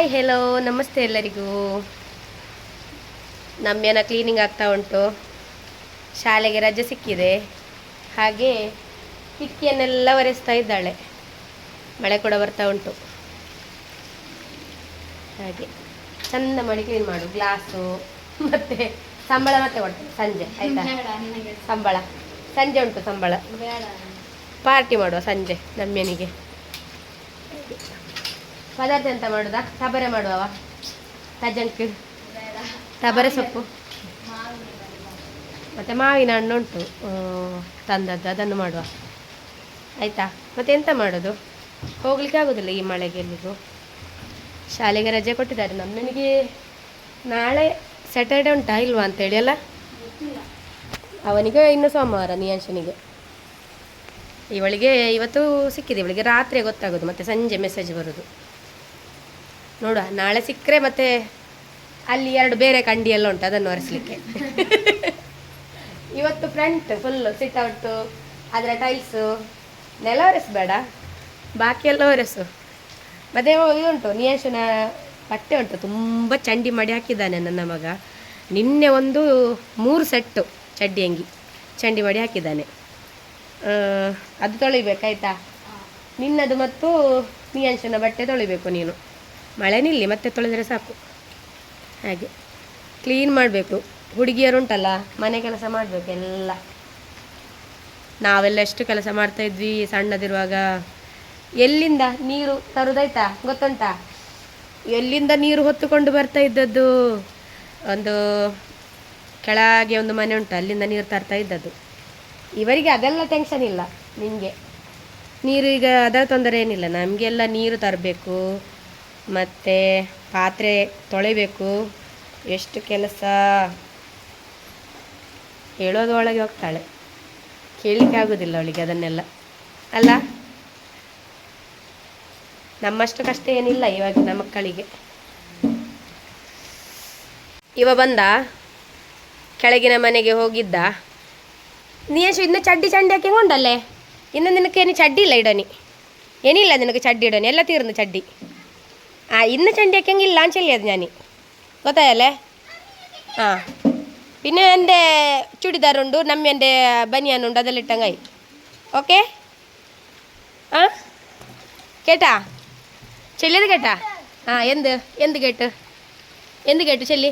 Hi hello ನಮಸ್ತೆ ಎಲ್ಲರಿಗೂ. ನಮ್ಮೇನ cleaning ಆಗ್ತಾ ಉಂಟು. ಶಾಲೆಗೆ ರಜೆ ಸಿಕ್ಕಿದೆ. ಹಾಗೆ ಕಿಟಕಿಯನ್ನೆಲ್ಲ ಒರೆಸ್ತಾ ಇದ್ದಾಳೆ. ಮಳೆ ಕೂಡ ಬರ್ತಾ ಉಂಟು. ಹಾಗೆ ಚಂದ ಮಾಡಿ ಕ್ಲೀನ್ ಮಾಡು. ಗ್ಲಾಸು ಮತ್ತೆ ಸಂಬಳ ಮತ್ತೆ ಕೊಡ್ತೇನೆ. ಸಂಜೆ ಆಯ್ತಾ? ಸಂಬಳ. ಸಂಜೆ ಉಂಟು ಸಂಬಳ. ಪಾರ್ಟಿ ಮಾಡುವ ಸಂಜೆ ನಮ್ಯನಿಗೆ ಪದಾರ್ಥ ಎಂತ ಮಾಡುದ? ತಬರೆ ಮಾಡುವವ? ತಜಂಕ್ ತಬರೆ ಸೊಪ್ಪು. ಮತ್ತೆ ಮಾವಿನ ಹಣ್ಣು ಉಂಟು. ತಂದದ್ದು, ಅದನ್ನು ಮಾಡುವ. ಆಯ್ತಾ? ಮತ್ತೆ ಎಂತ ಮಾಡೋದು? ಹೋಗ್ಲಿಕ್ಕೆ ಆಗೋದಿಲ್ಲ ಈ ಮಳೆಗೆ ಎಲ್ಲಿಗೂ. ಶಾಲೆಗೆ ರಜೆ ಕೊಟ್ಟಿದ್ದಾರೆ. ನಮ್ಮನಿಗೆ ನಾಳೆ ಸ್ಯಾಟರ್ಡೆ ಉಂಟಾ ಇಲ್ವಾ ಅಂತೇಳಿ, ಅಲ್ಲ? ಅವನಿಗೆ ಇನ್ನು ಸೋಮವಾರ ನಿಯಾಂಶನಿಗೆ. ಇವಳಿಗೆ ಇವತ್ತು ಸಿಕ್ಕಿದೆ. ಇವಳಿಗೆ ರಾತ್ರಿ ಗೊತ್ತಾಗೋದು. ಮತ್ತೆ ಸಂಜೆ ಮೆಸೇಜ್ ಬರೋದು. ನೋಡುವ ನಾಳೆ ಸಿಕ್ಕರೆ ಮತ್ತೆ ಅಲ್ಲಿ ಎರಡು ಬೇರೆ ಕಂಡಿ ಎಲ್ಲ ಉಂಟು ಅದನ್ನು ಒರೆಸಲಿಕ್ಕೆ. ಇವತ್ತು ಫ್ರಂಟ್ ಫುಲ್ ಸಿಟ್ ಔಟು ಅದರ ಟೈಲ್ಸು ನೆಲ ಒರೆಸಬೇಡ. ಬಾಕಿ ಎಲ್ಲ ಒರೆಸು. ಮತ್ತೆ ಇದುಂಟು ನಿಯೇಶನ ಬಟ್ಟೆ ಉಂಟು ತುಂಬ ಚಂಡಿ ಮಾಡಿ ಹಾಕಿದ್ದಾನೆ ನನ್ನ ಮಗ. ನಿನ್ನೆ ಒಂದು ಮೂರು ಸೆಟ್ಟು ಚಡ್ಡಿ ಅಂಗಿ ಚಂಡಿ ಮಾಡಿ ಹಾಕಿದ್ದಾನೆ. ಅದು ತೊಳಿಬೇಕಾಯ್ತಾ? ನಿನ್ನದು ಮತ್ತು ನಿಯಂಶನ ಬಟ್ಟೆ ತೊಳಿಬೇಕು ನೀನು. ಮಳೆ ನಿಲ್ಲಿ, ಮತ್ತೆ ತೊಳೆದ್ರೆ ಸಾಕು. ಹಾಗೆ. ಕ್ಲೀನ್ ಮಾಡಬೇಕು. ಹುಡುಗಿಯರುಂಟಲ್ಲ ಮನೆ ಕೆಲಸ ಮಾಡಬೇಕು ಎಲ್ಲ. ನಾವೆಲ್ಲ ಎಷ್ಟು ಕೆಲಸ ಮಾಡ್ತಾ ಇದ್ವಿ ಸಣ್ಣದಿರುವಾಗ. ಎಲ್ಲಿಂದ ನೀರು ತರುದಾಯ್ತಾ? ಗೊತ್ತುಂಟಾ? ಎಲ್ಲಿಂದ ನೀರು ಹೊತ್ತುಕೊಂಡು ಬರ್ತಾ ಇದ್ದದ್ದು? ಒಂದು ಕೆಳಗೆ ಒಂದು ಮನೆ ಉಂಟು, ಅಲ್ಲಿಂದ ನೀರು ತರ್ತಾ ಇದ್ದದ್ದು. ಇವರಿಗೆ ಅದೆಲ್ಲ ಟೆನ್ಷನ್ ಇಲ್ಲ, ನಿಮಗೆ. ನೀರು ಈಗ ಅದರ ತೊಂದರೆ ಏನಿಲ್ಲ, ನಮಗೆಲ್ಲ ನೀರು ತರಬೇಕು. ಮತ್ತು ಪಾತ್ರೆ ತೊಳಿಬೇಕು. ಎಷ್ಟು ಕೆಲಸ? ಹೇಳೋದೊಳಗೆ ಹೋಗ್ತಾಳೆ. ಕೇಳಲಿಕ್ಕೆ ಆಗೋದಿಲ್ಲ ಅವಳಿಗೆ ಅದನ್ನೆಲ್ಲ. ಅಲ್ಲ? ನಮ್ಮಷ್ಟು ಕಷ್ಟ ಏನಿಲ್ಲ ಇವಾಗಿನ ಮಕ್ಕಳಿಗೆ. ಇವ ಬಂದ? ಕೆಳಗಿನ ಮನೆಗೆ ಹೋಗಿದ್ದ? ನೀಯೇಶು ಇನ್ನು ಚಡ್ಡಿ ಚಂಡಿ ಹಾಕಿ ಇನ್ನು ನಿನಕ್ಕೆ ಏನು ಚಡ್ಡಿ ಇಲ್ಲ ಇಡೋನಿ. ಏನಿಲ್ಲ ನಿನಗೆ ಚಡ್ಡಿ ಇಡೋನಿ. ಎಲ್ಲ ತೀರ್ನು ಚಡ್ಡಿ. ആ ഇന്ന് ചണ്ടിയൊക്കെങ്കിൽ ഇല്ലാന്ന് ചെല്ലിയത് ഞാൻ ഗൊത്തായല്ലേ ആ. പിന്നെ എന്റെ ചുടിദാറുണ്ട് നമ്മ എന്റെ ബനിയാനുണ്ട് അതെല്ലാം ഇട്ടങ്ങായി ഓക്കെ? ആ? കേട്ടാ? ചെല്ലിയത് കേട്ടാ? ആ എന്ത്? എന്ത് കേട്ട്? എന്ത് കേട്ടു ചെല്ലി?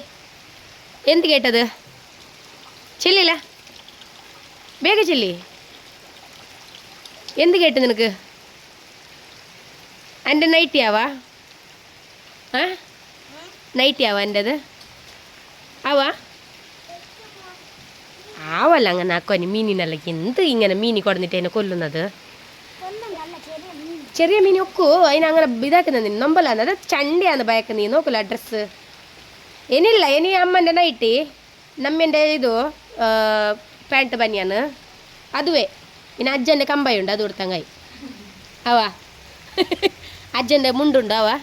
എന്ത് കേട്ടത്? ചെല്ലില്ല. വേഗം ചെല്ലി. എന്ത് കേട്ടു നിനക്ക്? എന്റെ നൈറ്റിയാവാ? ആ നൈറ്റിയാവോ എന്റെത് ആവാ ആവല്ല അങ്ങനെ ആക്കോന് മീനിനല്ല എന്ത് ഇങ്ങനെ മീനി കൊടുന്നിട്ട് എന്നെ കൊല്ലുന്നത്? ചെറിയ മീനി ഒക്കൂ. അതിനങ്ങനെ അങ്ങനെ ഇതാക്കുന്നത് നമ്പലാന്ന്. അത് ചണ്ടിയാന്ന് ഭയക്കുന്നത് നീ. നോക്കൂല ഡ്രസ്സ് ഇനിയില്ല ഇനി അമ്മന്റെ നൈറ്റി നമ്മന്റെ ഇതു പാന്റ് പനിയാണ് അതുവേ. പിന്നെ അജ്ജന്റെ കമ്പായുണ്ട്. അത് കൊടുത്തങ്ങായി ആവാ അജ്ജന്റെ മുണ്ടുണ്ടാവാ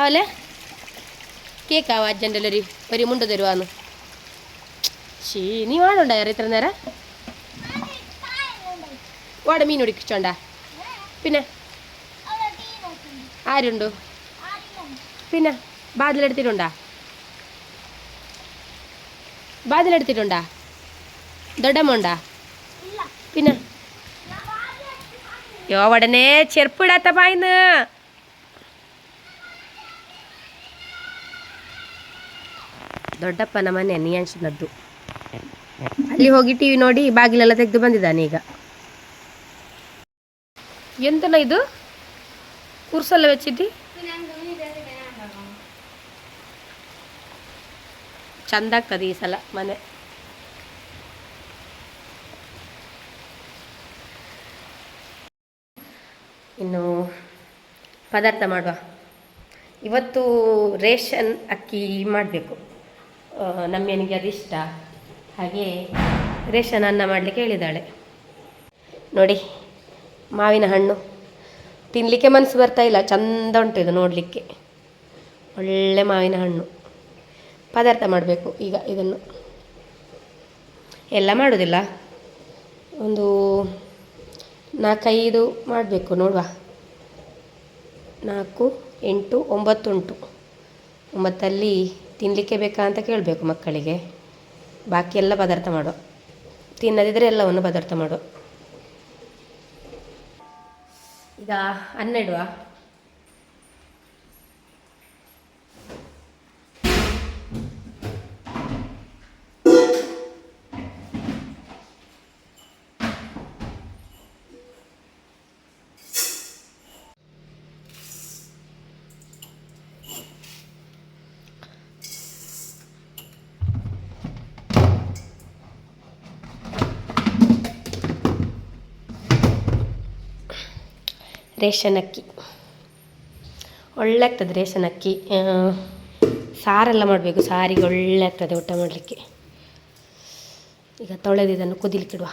ആവല്ലേ? കേക്കാവോ അച്ഛന്റെ ഒരു ഒരു മുണ്ട് തരുവാന്ന്? ശീ നീ വാടുണ്ടായോ ഇത്ര നേരം? വാട മീൻ ഒടിക്കിച്ചോണ്ട പിന്നെ? ആരുണ്ടോ? പിന്നെ? ബാതിലെടുത്തിട്ടുണ്ടാ? ബാതിലെടുത്തിട്ടുണ്ടാ? ദൊഡമുണ്ടാ പിന്നെ? യോ ഉടനെ ചെറുപ്പിടാത്ത പായന്ന്. ದೊಡ್ಡಪ್ಪನ ಮನೆ ನಿಯಾಂಶನದ್ದು. ಅಲ್ಲಿ ಹೋಗಿ ಟಿವಿ ನೋಡಿ ಬಾಗಿಲೆಲ್ಲ ತೆಗೆದು ಬಂದಿದ್ದಾನೆ ಈಗ. ಎಂತನ ಇದು? ಕುರ್ಸಲ್ಲ ವೆಚ್ಚಿದ್ದಿ? ಚಂದ ಆಗ್ತದೆ ಈ ಸಲ ಮನೆ. ಇನ್ನು ಪದಾರ್ಥ ಮಾಡುವ. ಇವತ್ತು ರೇಷನ್ ಅಕ್ಕಿ ಮಾಡಬೇಕು. ನಮ್ಮನಿಗೆ ಅದು ಇಷ್ಟ. ಹಾಗೆ ರೇಷನ್ ಅನ್ನ ಮಾಡಲಿಕ್ಕೆ ಹೇಳಿದ್ದಾಳೆ ನೋಡಿ, ಮಾವಿನ ಹಣ್ಣು. ತಿನ್ನಲಿಕ್ಕೆ ಮನಸ್ಸು ಬರ್ತಾ ಇಲ್ಲ, ಚಂದ ಉಂಟು ಇದು ನೋಡಲಿಕ್ಕೆ. ಒಳ್ಳೆ ಮಾವಿನ ಹಣ್ಣು. ಪದಾರ್ಥ ಮಾಡಬೇಕು ಈಗ ಇದನ್ನು. ಎಲ್ಲ ಮಾಡೋದಿಲ್ಲ. ಒಂದು ನಾಲ್ಕೈದು ಮಾಡಬೇಕು, ನೋಡುವ. ನಾಲ್ಕು, ಎಂಟು ಒಂಬತ್ತುಂಟು ಒಂಬತ್ತಲ್ಲಿ ತಿನ್ನಲಿಕ್ಕೆ ಬೇಕಾ ಅಂತ ಕೇಳಬೇಕು ಮಕ್ಕಳಿಗೆ. ಬಾಕಿ ಎಲ್ಲ ಪದಾರ್ಥ ಮಾಡು. ತಿನ್ನದಿದ್ದರೆ ಎಲ್ಲವನ್ನು ಪದಾರ್ಥ ಮಾಡು. ಈಗ ಅನ್ನ ರೇಷನ್ ಅಕ್ಕಿ ಒಳ್ಳೆ ಆಗ್ತದೆ ರೇಷನ್ ಅಕ್ಕಿ ಸಾರೆಲ್ಲ ಮಾಡಬೇಕು, ಸಾರಿಗೆ ಒಳ್ಳೆ ಆಗ್ತದೆ ಊಟ ಮಾಡಲಿಕ್ಕೆ. ಈಗ ತೊಳೆದು ಇದನ್ನು ಕುದಿಲಿಕ್ಕಿಡುವ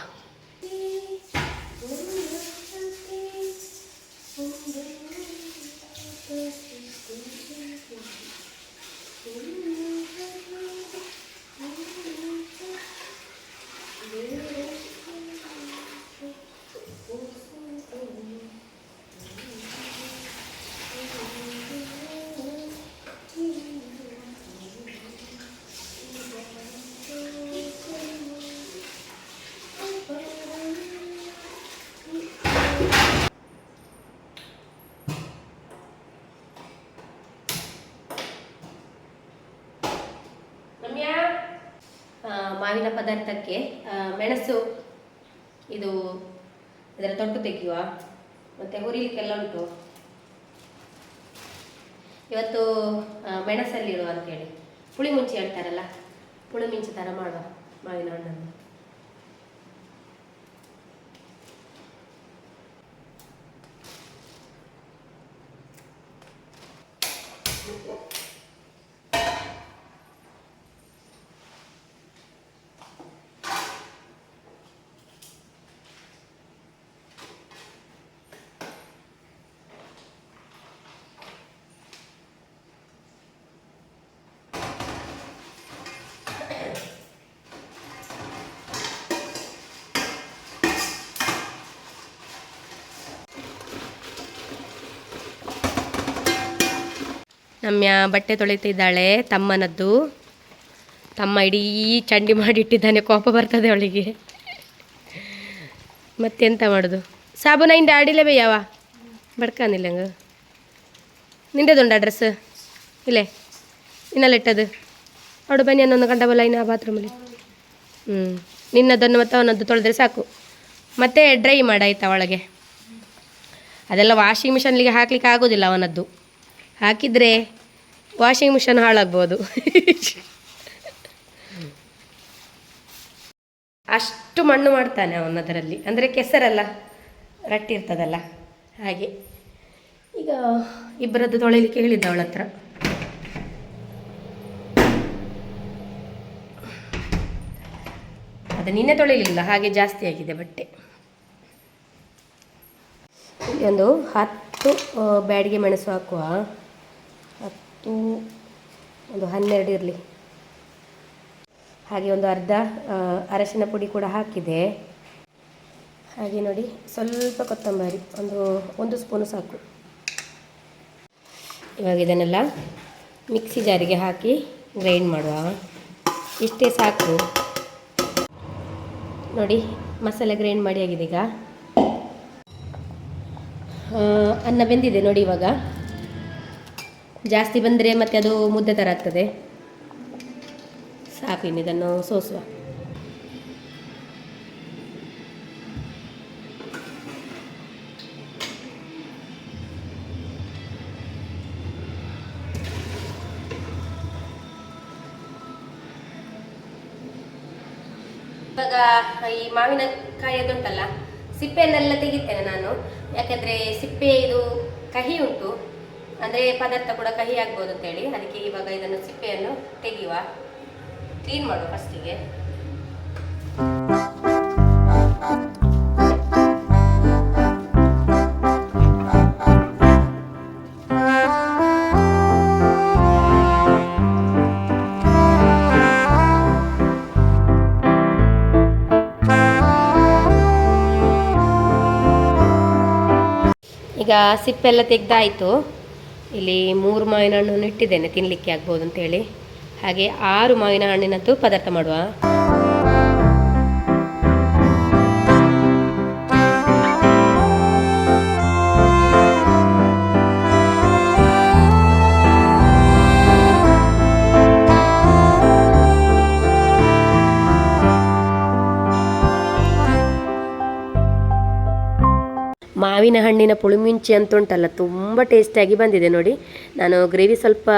ರಮ್ಯಾ ಆ, ಮಾವಿನ ಪದಾರ್ಥಕ್ಕೆ ಮೆಣಸು, ಇದು ಇದರ ತೊಟ್ಟು ತೆಗೆಯುವ, ಮತ್ತೆ ಹುರಿಲಿಕ್ಕೆಲ್ಲ ಉಂಟು. ಇವತ್ತು ಮೆಣಸಲ್ಲಿ ಇಡುವ ಅಂತೇಳಿ. ಪುಳಿ ಮುಂಚಿ ಹೇಳ್ತಾರಲ್ಲ ಪುಳಿ ಮಿಂಚಿ ಥರ ಮಾಡುವ, ಮಾವಿನ ಹಣ್ಣನ್ನು. ರಮ್ಯಾ ಬಟ್ಟೆ ತೊಳಿತಿದ್ದಾಳೆ, ತಮ್ಮನದ್ದು. ತಮ್ಮ ಇಡೀ ಚಂಡಿ ಮಾಡಿಟ್ಟಿದ್ದಾನೆ, ಕೋಪ ಬರ್ತದೆ ಅವಳಿಗೆ. ಮತ್ತೆಂತ ಮಾಡೋದು? ಸಾಬೂನ ಇಂಡ ಆಡಿಲೆ ಬೇಯವ ಬಡ್ಕಾನಿಲ್ಲ ಹಂಗ. ನಿಂದೆದುಂಡ ಡ್ರೆಸ್ ಇಲ್ಲೇ ಇನ್ನಲ್ಲಿಟ್ಟದು ಅವಳು ಬನ್ನಿ ಅನ್ನೊಂದು ಗಂಟೆ ಬಲ್ಲ ಇನ್ನು ಆ ಬಾತ್ರೂಮಲ್ಲಿ ಹ್ಞೂ ನಿನ್ನದನ್ನು ಮತ್ತು ಅವನದ್ದು ತೊಳೆದ್ರೆ ಸಾಕು. ಮತ್ತೆ ಡ್ರೈ ಮಾಡಾಯ್ತಾ ಒಳಗೆ ಅದೆಲ್ಲ ವಾಷಿಂಗ್ ಮಿಷನ್ಲಿಗೆ ಹಾಕ್ಲಿಕ್ಕೆ ಆಗೋದಿಲ್ಲ ಅವನದ್ದು. ಹಾಕಿದರೆ ವಾಷಿಂಗ್ ಮಿಷನ್ ಹಾಳಾಗ್ಬೋದು. ಅಷ್ಟು ಮಣ್ಣು ಮಾಡ್ತಾನೆ ಅವನದರಲ್ಲಿ ಅಂದರೆ ಕೆಸರಲ್ಲ, ರಟ್ಟಿ ಇರ್ತದಲ್ಲ. ಹಾಗೆ. ಈಗ ಇಬ್ಬರದ್ದು ತೊಳಿಲಿಕ್ಕೆ ಹೇಳಿದ್ದ ಅವಳ ಹತ್ರ. ಅದು ನಿನ್ನೆ ತೊಳಿಲಿಲ್ಲ, ಹಾಗೆ ಜಾಸ್ತಿ ಆಗಿದೆ ಬಟ್ಟೆ. ಒಂದು ಹತ್ತು ಬ್ಯಾಡಿಗೆ ಮೆಣಸು ಹಾಕುವ. ಒಂದು ಹನ್ನೆರಡು ಇರಲಿ. ಹಾಗೆ ಒಂದು ಅರ್ಧ ಅರಶಿನ ಪುಡಿ ಕೂಡ ಹಾಕಿದೆ. ಹಾಗೆ ನೋಡಿ, ಸ್ವಲ್ಪ ಕೊತ್ತಂಬರಿ, ಒಂದು ಒಂದು ಸ್ಪೂನು ಸಾಕು. ಇವಾಗ ಇದನ್ನೆಲ್ಲ ಮಿಕ್ಸಿ ಜಾರಿಗೆ ಹಾಕಿ ಗ್ರೈಂಡ್ ಮಾಡುವ. ಇಷ್ಟೇ ಸಾಕು. ನೋಡಿ, ಮಸಾಲೆ ಗ್ರೈಂಡ್ ಮಾಡಿ ಆಗಿದೆ ಈಗ. ಅನ್ನ ಬೆಂದಿದೆ ನೋಡಿ ಇವಾಗ. ಜಾಸ್ತಿ ಬಂದರೆ ಮತ್ತೆ ಅದು ಮುದ್ದೆ ಥರ ಆಗ್ತದೆ. ಸಾಕಿನ ಇದನ್ನು ಸೋಸುವ. ಇವಾಗ ಈ ಮಾವಿನಕಾಯದುಂಟಲ್ಲ ಸಿಪ್ಪೆಯನ್ನೆಲ್ಲ ತೆಗಿತೇನೆ ನಾನು. ಯಾಕಂದರೆ ಸಿಪ್ಪೆ ಇದು ಕಹಿ ಉಂಟು. ಅಂದ್ರೆ ಪದಾರ್ಥ ಕೂಡ ಕಹಿ ಆಗ್ಬೋದು ಅಂತೇಳಿ. ಅದಕ್ಕೆ ಇವಾಗ ಇದನ್ನು ಸಿಪ್ಪೆಯನ್ನು ತೆಗೆಯುವ ಕ್ಲೀನ್ ಮಾಡುವ ಫಸ್ಟಿಗೆ ಈಗ ಸಿಪ್ಪೆಲ್ಲ ತೆಗ್ದಾಯಿತು. ಇಲ್ಲಿ ಮೂರು ಮಾವಿನ ಹಣ್ಣನ್ನು ಇಟ್ಟಿದ್ದೇನೆ ತಿನ್ನಲಿಕ್ಕೆ ಆಗ್ಬೋದು ಅಂತೇಳಿ. ಹಾಗೆ ಆರು ಮಾವಿನ ಹಣ್ಣಿನದ್ದು ಪದಾರ್ಥ ಮಾಡುವ. ಮಾವಿನ ಹಣ್ಣಿನ ಪುಳಿಮಿಂಚಿ ಅಂತ ಉಂಟಲ್ಲ ತುಂಬ ಟೇಸ್ಟಿಯಾಗಿ ಬಂದಿದೆ ನೋಡಿ. ನಾನು ಗ್ರೇವಿ ಸ್ವಲ್ಪ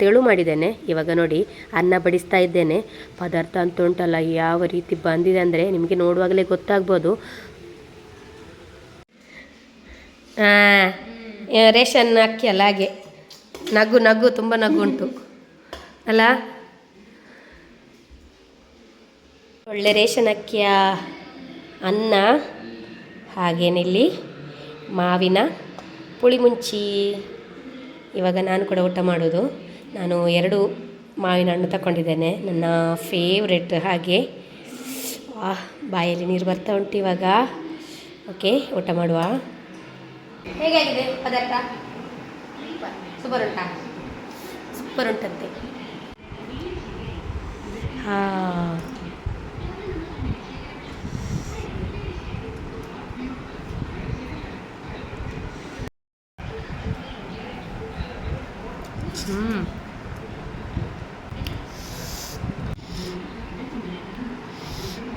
ತೆಳು ಮಾಡಿದ್ದೇನೆ. ಇವಾಗ ನೋಡಿ, ಅನ್ನ ಬಡಿಸ್ತಾ ಇದ್ದೇನೆ. ಪದಾರ್ಥ ಅಂತ ಉಂಟಲ್ಲ ಯಾವ ರೀತಿ ಬಂದಿದೆ ಅಂದರೆ ನಿಮಗೆ ನೋಡುವಾಗಲೇ ಗೊತ್ತಾಗ್ಬೋದು. ರೇಷನ್ ಅಕ್ಕಿ ಅಲ್ಲ ಹಾಗೆ. ನಗು ನಗು, ತುಂಬ ನಗು ಉಂಟು ಅಲ್ಲ? ಒಳ್ಳೆ ರೇಷನ್ ಅಕ್ಕಿಯ ಅನ್ನ ಹಾಗೇನಿಲ್ಲಿ? ಮಾವಿನ ಪುಳಿಮುಂಚಿ ಇವಾಗ ನಾನು ಕೂಡ ಊಟ ಮಾಡೋದು. ನಾನು ಎರಡು ಮಾವಿನ ಹಣ್ಣು ತಗೊಂಡಿದ್ದೇನೆ ನನ್ನ ಫೇವ್ರೆಟ್ ಹಾಗೆ. ಆ ಬಾಯಲ್ಲಿ ನೀರು ಬರ್ತಾ ಉಂಟು ಇವಾಗ. ಓಕೆ ಊಟ ಮಾಡುವ. ಹೇಗಾಗಿದೆ ಪದಾರ್ಥ? ಸೂಪರ್ ಉಂಟಾ? ಸೂಪರ್ ಉಂಟಂತೆ. ಹಾಂ.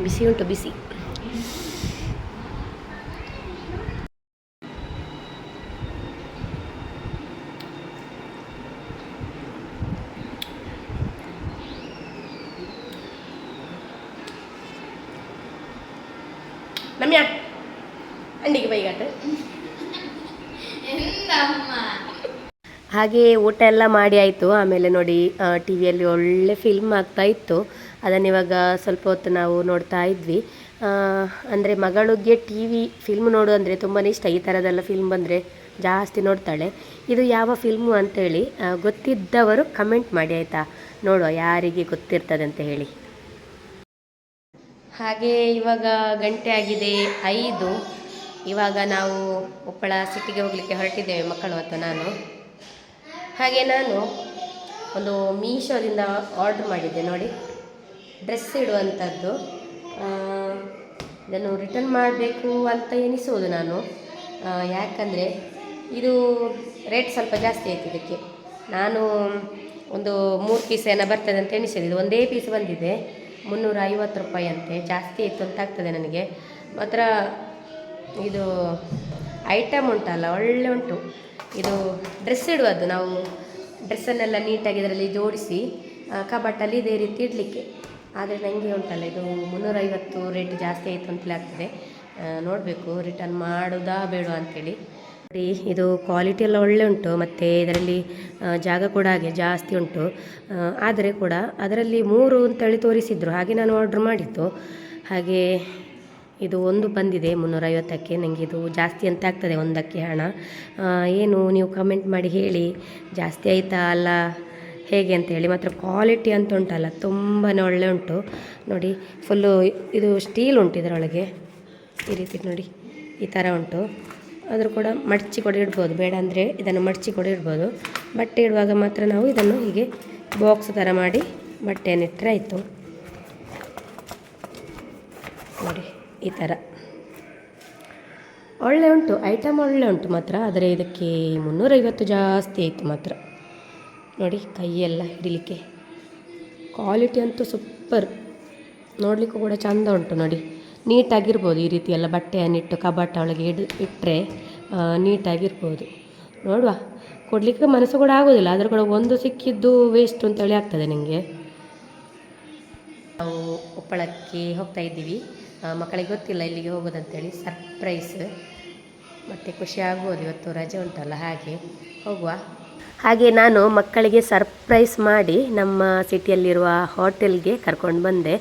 ಬಿಸಿ ಉಂಟು ಬಿಸಿ ನಮ್ಯ ಅಂಡಿಗೆ ಬೈಗಾಟ ಹಾಗೆ ಊಟ ಎಲ್ಲ ಮಾಡಿ ಆಯಿತು. ಆಮೇಲೆ ನೋಡಿ ಟಿ ವಿಯಲ್ಲಿ ಒಳ್ಳೆ ಫಿಲ್ಮ್ ಆಗ್ತಾ ಇತ್ತು. ಅದನ್ನು ಇವಾಗ ಸ್ವಲ್ಪ ಹೊತ್ತು ನಾವು ನೋಡ್ತಾ ಇದ್ವಿ. ಅಂದರೆ ಮಗಳಿಗೆ ಟಿ ವಿ ಫಿಲ್ಮ್ ನೋಡು ಅಂದರೆ ತುಂಬಾ ಇಷ್ಟ. ಈ ಥರದೆಲ್ಲ ಫಿಲ್ಮ್ ಬಂದರೆ ಜಾಸ್ತಿ ನೋಡ್ತಾಳೆ. ಇದು ಯಾವ ಫಿಲ್ಮು ಅಂತೇಳಿ ಗೊತ್ತಿದ್ದವರು ಕಮೆಂಟ್ ಮಾಡಿ ಆಯಿತಾ? ನೋಡುವ, ಯಾರಿಗೆ ಗೊತ್ತಿರ್ತದೆ ಅಂತ ಹೇಳಿ. ಹಾಗೆ ಇವಾಗ ಗಂಟೆ ಆಗಿದೆ ಐದು. ಇವಾಗ ನಾವು ಉಪ್ಪಳ ಸಿಟಿಗೆ ಹೋಗಲಿಕ್ಕೆ ಹೊರಟಿದ್ದೇವೆ ಮಕ್ಕಳು ಮತ್ತು ನಾನು. ಹಾಗೆ ನಾನು ಒಂದು ಮೀಶೋದಿಂದ ಆರ್ಡ್ರ್ ಮಾಡಿದ್ದೆ ನೋಡಿ. ಡ್ರೆಸ್ ಇಡುವಂಥದ್ದು ಇದನ್ನು ರಿಟರ್ನ್ ಮಾಡಬೇಕು ಅಂತ ಎನಿಸೋದು ನಾನು. ಯಾಕಂದರೆ ಇದು ರೇಟ್ ಸ್ವಲ್ಪ ಜಾಸ್ತಿ ಆಯ್ತು ಇದಕ್ಕೆ. ನಾನು ಒಂದು ಮೂರು ಪೀಸ್ ಏನೋ ಬರ್ತದೆ ಅಂತ ಎಣಿಸಿದೆ. ಇದು ಒಂದೇ ಪೀಸ್ ಬಂದಿದೆ. ಮುನ್ನೂರ ಐವತ್ತು ರೂಪಾಯಿ ಅಂತೆ. ಜಾಸ್ತಿ ಆಯಿತು ಅಂತ ಆಗ್ತದೆ ನನಗೆ. ಮಾತ್ರ ಇದು ಐಟಮ್ ಉಂಟಲ್ಲ, ಒಳ್ಳೆ ಉಂಟು. ಇದು ಡ್ರೆಸ್ ಇಡುವುದು ನಾವು. ಡ್ರೆಸ್ಸನ್ನೆಲ್ಲ ನೀಟಾಗಿ ಇದರಲ್ಲಿ ಜೋಡಿಸಿ ಕಬಟ್ಟಲ್ಲಿ ಇದೇ ರೀತಿ ಇಡಲಿಕ್ಕೆ. ಆದರೆ ನನಗೆ ಉಂಟಲ್ಲ, ಇದು ಮುನ್ನೂರೈವತ್ತು ರೇಟ್ ಜಾಸ್ತಿ ಆಯಿತು ಅಂತಲೇ ಆಗ್ತದೆ. ನೋಡಬೇಕು ರಿಟರ್ನ್ ಮಾಡೋದಾ ಬೇಡ ಅಂಥೇಳಿ ನೋಡಿ, ಇದು ಕ್ವಾಲಿಟಿ ಎಲ್ಲ ಒಳ್ಳೆ ಉಂಟು, ಮತ್ತು ಇದರಲ್ಲಿ ಜಾಗ ಕೂಡ ಹಾಗೆ ಜಾಸ್ತಿ ಉಂಟು. ಆದರೆ ಕೂಡ ಅದರಲ್ಲಿ ಮೂರು ಅಂತೇಳಿ ತೋರಿಸಿದ್ರು, ಹಾಗೆ ನಾನು ಆರ್ಡ್ರ್ ಮಾಡಿದ್ದು. ಹಾಗೆ ಇದು ಒಂದು ಬಂದಿದೆ, ಮುನ್ನೂರೈವತ್ತಕ್ಕೆ. ನನಗೆ ಇದು ಜಾಸ್ತಿ ಅಂತ ಆಗ್ತದೆ, ಒಂದಕ್ಕೆ ಹಣ. ಏನು, ನೀವು ಕಮೆಂಟ್ ಮಾಡಿ ಹೇಳಿ. ಜಾಸ್ತಿ ಆಯಿತಾ ಅಲ್ಲ? ಹೇಗೆ ಅಂತ ಹೇಳಿ. ಮಾತ್ರ ಕ್ವಾಲಿಟಿ ಅಂತ ಉಂಟಲ್ಲ ತುಂಬಾ ಒಳ್ಳೆ ಉಂಟು. ನೋಡಿ ಫುಲ್ಲು ಇದು ಸ್ಟೀಲ್ ಉಂಟು ಇದರೊಳಗೆ. ಈ ರೀತಿ ನೋಡಿ, ಈ ಥರ ಉಂಟು. ಆದರೂ ಕೂಡ ಮಡಚಿ ಕೂಡ ಇಡ್ಬೋದು. ಬೇಡ ಅಂದರೆ ಇದನ್ನು ಮಡಚಿ ಕೂಡ ಇಡ್ಬೋದು. ಬಟ್ಟೆ ಇಡುವಾಗ ಮಾತ್ರ ನಾವು ಇದನ್ನು ಹೀಗೆ ಬಾಕ್ಸ್ ಥರ ಮಾಡಿ ಬಟ್ಟೆಯನ್ನು ಇಟ್ಟರೆ ಆಯಿತು. ನೋಡಿ. ಈ ಥರ. ಒಳ್ಳೆ ಉಂಟು ಐಟಮ್ ಒಳ್ಳೆ ಉಂಟು ಮಾತ್ರ, ಆದರೆ ಇದಕ್ಕೆ ಮುನ್ನೂರೈವತ್ತು ಜಾಸ್ತಿ ಆಯಿತು ಮಾತ್ರ. ನೋಡಿ, ಕೈಯೆಲ್ಲ ಹಿಡಿಲಿಕ್ಕೆ. ಕ್ವಾಲಿಟಿ ಅಂತೂ ಸೂಪರ್ ನೋಡಲಿಕ್ಕೂ ಕೂಡ ಚಂದ ಉಂಟು ನೋಡಿ. ನೀಟಾಗಿರ್ಬೋದು ಈ ರೀತಿ ಎಲ್ಲ ಬಟ್ಟೆಯನ್ನಿಟ್ಟು ಕಬಾಟ ಒಳಗೆ ಇಡ್ ಇಟ್ಟರೆ ನೀಟಾಗಿರ್ಬೋದು. ನೋಡುವ. ಕೊಡಲಿಕ್ಕೆ ಮನಸ್ಸು ಕೂಡ ಆಗೋದಿಲ್ಲ ಅದರ ಕೂಡ ಒಂದು ಸಿಕ್ಕಿದ್ದು ವೇಸ್ಟ್ ಅಂತೇಳಿ ಆಗ್ತದೆ ನಿಮಗೆ ನಾವು ಕೊಪ್ಪಳಕ್ಕೆ ಹೋಗ್ತಾ ಇದ್ದೀವಿ. ಮಕ್ಕಳಿಗೆ ಗೊತ್ತಿಲ್ಲ ಇಲ್ಲಿಗೆ ಹೋಗೋದಂತೇಳಿ ಸರ್ಪ್ರೈಸ್ ಮತ್ತು ಖುಷಿ ಆಗ್ಬೋದು ಇವತ್ತು ರಜೆ ಉಂಟಲ್ಲ, ಹಾಗೆ ಹೋಗುವ. ಹಾಗೆ ನಾನು ಮಕ್ಕಳಿಗೆ ಸರ್ಪ್ರೈಸ್ ಮಾಡಿ ನಮ್ಮ ಸಿಟಿಯಲ್ಲಿರುವ ಹೋಟೆಲ್ಗೆ ಕರ್ಕೊಂಡು ಬಂದೆ.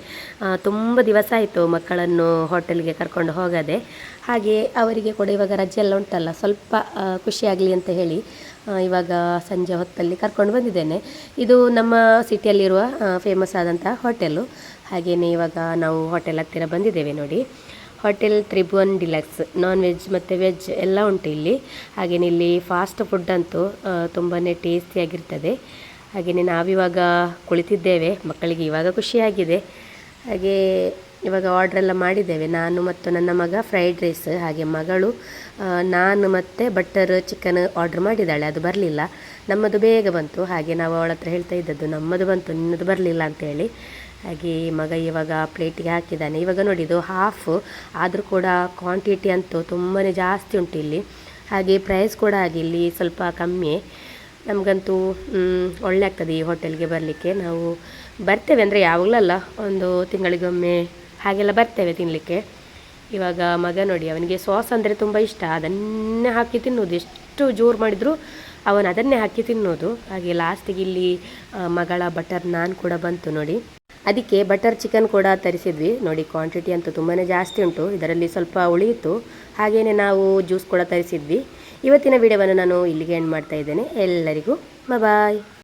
ತುಂಬ ದಿವಸ ಆಯಿತು ಮಕ್ಕಳನ್ನು ಹೋಟೆಲ್ಗೆ ಕರ್ಕೊಂಡು ಹೋಗದೆ. ಹಾಗೆ ಅವರಿಗೆ ಕೂಡ ಇವಾಗ ರಜೆ ಎಲ್ಲ ಉಂಟಲ್ಲ, ಸ್ವಲ್ಪ ಖುಷಿಯಾಗಲಿ ಅಂತ ಹೇಳಿ ಇವಾಗ ಸಂಜೆ ಹೊತ್ತಲ್ಲಿ ಕರ್ಕೊಂಡು ಬಂದಿದ್ದೇನೆ. ಇದು ನಮ್ಮ ಸಿಟಿಯಲ್ಲಿರುವ ಫೇಮಸ್ ಆದಂಥ ಹೋಟೆಲು. ಹಾಗೆಯೇ ಇವಾಗ ನಾವು ಹೋಟೆಲ್ ಹತ್ತಿರ ಬಂದಿದ್ದೇವೆ ನೋಡಿ. Hotel Tribhuvan deluxe non veg ಮತ್ತು ವೆಜ್ ಎಲ್ಲ ಉಂಟು ಇಲ್ಲಿ. ಹಾಗೆಯೇ ಇಲ್ಲಿ ಫಾಸ್ಟ್ ಫುಡ್ ಅಂತೂ ತುಂಬಾ ಟೇಸ್ಟಿಯಾಗಿರ್ತದೆ ಹಾಗೆಯೇ ನಾವಿವಾಗ ಕುಳಿತಿದ್ದೇವೆ, ಮಕ್ಕಳಿಗೆ ಇವಾಗ ಖುಷಿಯಾಗಿದೆ ಹಾಗೇ ಇವಾಗ ಆರ್ಡ್ರೆಲ್ಲ ಮಾಡಿದ್ದೇವೆ, ನಾನು ಮತ್ತು ನನ್ನ ಮಗ ಫ್ರೈಡ್ ರೈಸ್ ಹಾಗೆ ಮಗಳು ನಾನು ಮತ್ತು ಬಟರ್ ಚಿಕನ್ ಆರ್ಡ್ರ್ ಮಾಡಿದ್ದಾಳೆ, ಅದು ಬರಲಿಲ್ಲ. ನಮ್ಮದು ಬೇಗ ಬಂತು, ಹಾಗೆ ನಾವು ಅವಳ ಹತ್ರ ಹೇಳ್ತಾ ಇದ್ದದ್ದು, ನಮ್ಮದು ಬಂತು, ನಿನ್ನದು ಬರಲಿಲ್ಲ ಅಂತೇಳಿ. ಹಾಗೆ ಮಗ ಇವಾಗ ಪ್ಲೇಟಿಗೆ ಹಾಕಿದ್ದಾನೆ. ಇವಾಗ ನೋಡಿ ಇದು ಹಾಫ್ ಆದರೂ ಕೂಡ ಕ್ವಾಂಟಿಟಿ ಅಂತೂ ತುಂಬಾ ಜಾಸ್ತಿ ಉಂಟು ಇಲ್ಲಿ. ಹಾಗೆ ಪ್ರೈಸ್ ಕೂಡ ಹಾಗೆ ಇಲ್ಲಿ ಸ್ವಲ್ಪ ಕಮ್ಮಿ. ನಮಗಂತೂ ಒಳ್ಳೆ ಆಗ್ತದೆ ಈ ಹೋಟೆಲ್ಗೆ ಬರಲಿಕ್ಕೆ. ನಾವು ಬರ್ತೇವೆ ಅಂದರೆ ಯಾವಾಗಲಲ್ಲ ಒಂದು ತಿಂಗಳಿಗೊಮ್ಮೆ ಹಾಗೆಲ್ಲ ಬರ್ತೇವೆ ತಿನ್ನಲಿಕ್ಕೆ ಇವಾಗ ಮಗ ನೋಡಿ, ಅವನಿಗೆ ಸಾಸ್ ಅಂದರೆ ತುಂಬ ಇಷ್ಟ. ಅದನ್ನೇ ಹಾಕಿ ತಿನ್ನೋದು ಎಷ್ಟು ಜೋರು ಮಾಡಿದರೂ ಅವನು ಅದನ್ನೇ ಹಾಕಿ ತಿನ್ನೋದು ಹಾಗೆ ಲಾಸ್ಟಿಗೆ ಇಲ್ಲಿ ಮಗಳ ಬಟರ್ ನಾನ್ ಕೂಡ ಬಂತು ನೋಡಿ. ಅದಕ್ಕೆ ಬಟರ್ ಚಿಕನ್ ಕೂಡ ತರಿಸಿದ್ವಿ. ನೋಡಿ ಕ್ವಾಂಟಿಟಿ ಅಂತೂ ತುಂಬಾ ಜಾಸ್ತಿ ಉಂಟು. ಇದರಲ್ಲಿ ಸ್ವಲ್ಪ ಉಳಿಯಿತು ಹಾಗೆಯೇ ನಾವು ಜ್ಯೂಸ್ ಕೂಡ ತರಿಸಿದ್ವಿ. ಇವತ್ತಿನ ವಿಡಿಯೋವನ್ನು ನಾನು ಇಲ್ಲಿಗೆ ಎಂಡ್ ಮಾಡ್ತಾ ಇದ್ದೇನೆ. ಎಲ್ಲರಿಗೂ ಬಾಯ್